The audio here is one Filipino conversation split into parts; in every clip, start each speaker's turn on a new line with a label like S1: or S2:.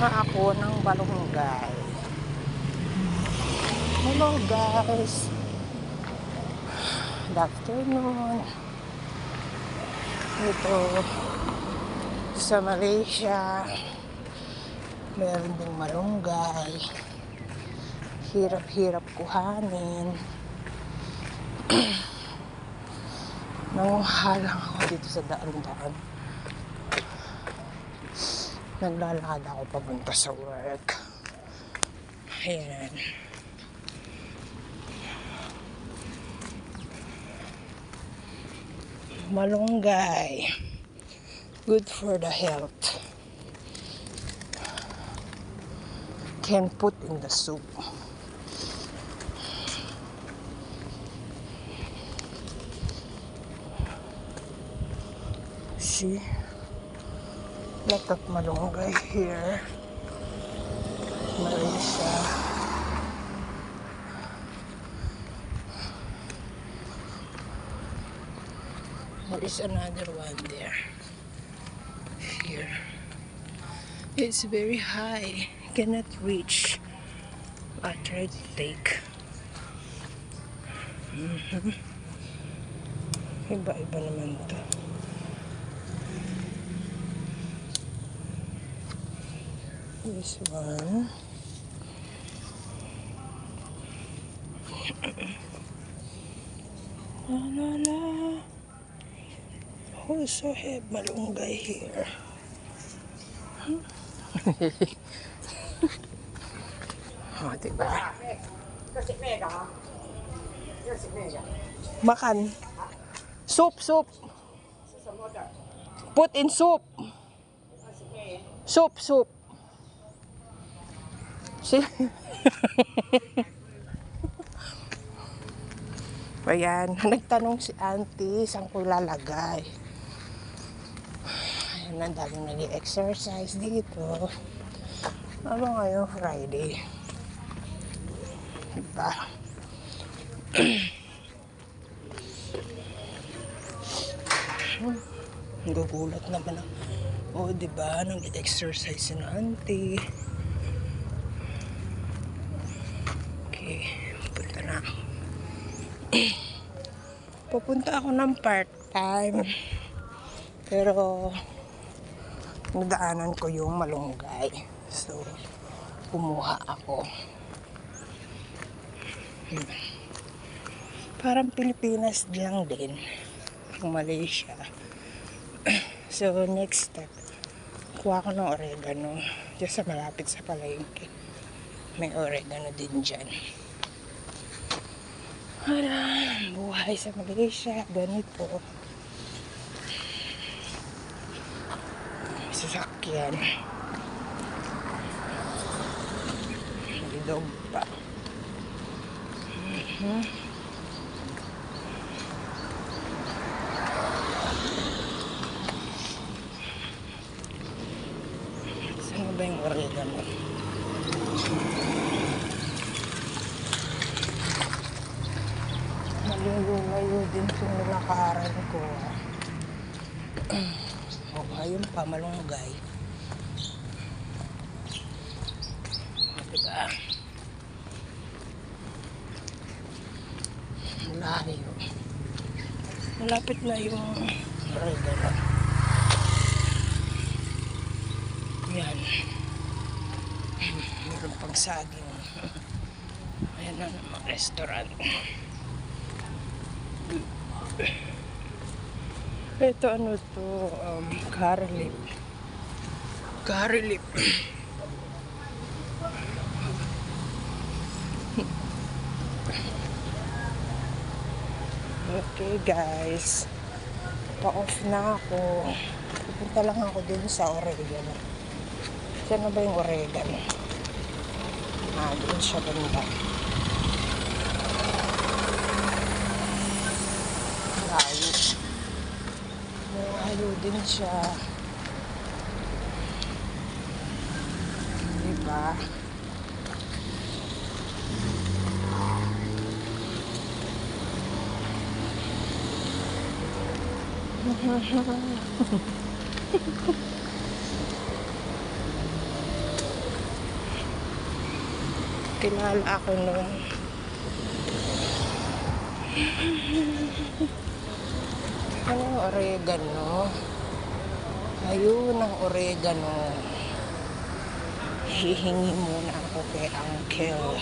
S1: Kumuha ako ng balonggay. Hello guys. Good afternoon. Ito sa Malaysia. Meron ding malunggay. Hirap-hirap kuhanin. Nanguha lang ako dito sa daan-daan. Naglalakad ako papunta sa work. Ayan. Malunggay. Good for the health. Can put in the soup. See? Lot of malunggay here. Malaysia. There is another one there. Here. It's very high. Cannot reach. I try to take. Mhm. Iba-iba naman to. this one. La la la. Oh, also have malunggay here. Oh diba? Makan. Soup soup. Put in soup. Soup soup. See? Ayan, nagtanong si auntie saan ko lalagay. Ayan, ang daming nag-exercise dito. Ano ngayon, Friday? Diba? Nagugulat naman ako. O, di ba? Nag-exercise si na auntie. Okay, punta na ako. Pupunta ako ng part-time. Pero, nadaanan ko yung malunggay. So, kumuha ako. Hmm. Parang Pilipinas lang din. Yung Malaysia. So, next step, kuha ko ng oregano. Diyan sa malapit sa palengke. May oregano din dyan. Wala, buhay sa Malaysia, ganito. May Sasakyan. Ilog pa. Mhm. Saan ba yung oregano? Malulumayo din yung nilakaran ko. O, ayun pa, malunggay. Diba? Layo. Malapit na yung oregano. Yan. Meron pang saging. Ayan na naman restaurant. Ito ano to, um. Curry leaf. okay guys. Pa-off na ako. Pupunta lang ako din sa oregano. Saan na ba yung oregano? Ah, doon siya banda. Layo. Malayo din siya. Diba? Kilala ako nun. Ano yung oregano? Ayun ang oregano. Hihingi muna ako kay Uncle.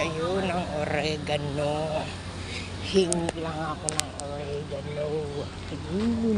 S1: Ayun ang oregano. Hingi lang ako ng oregano. Ayun.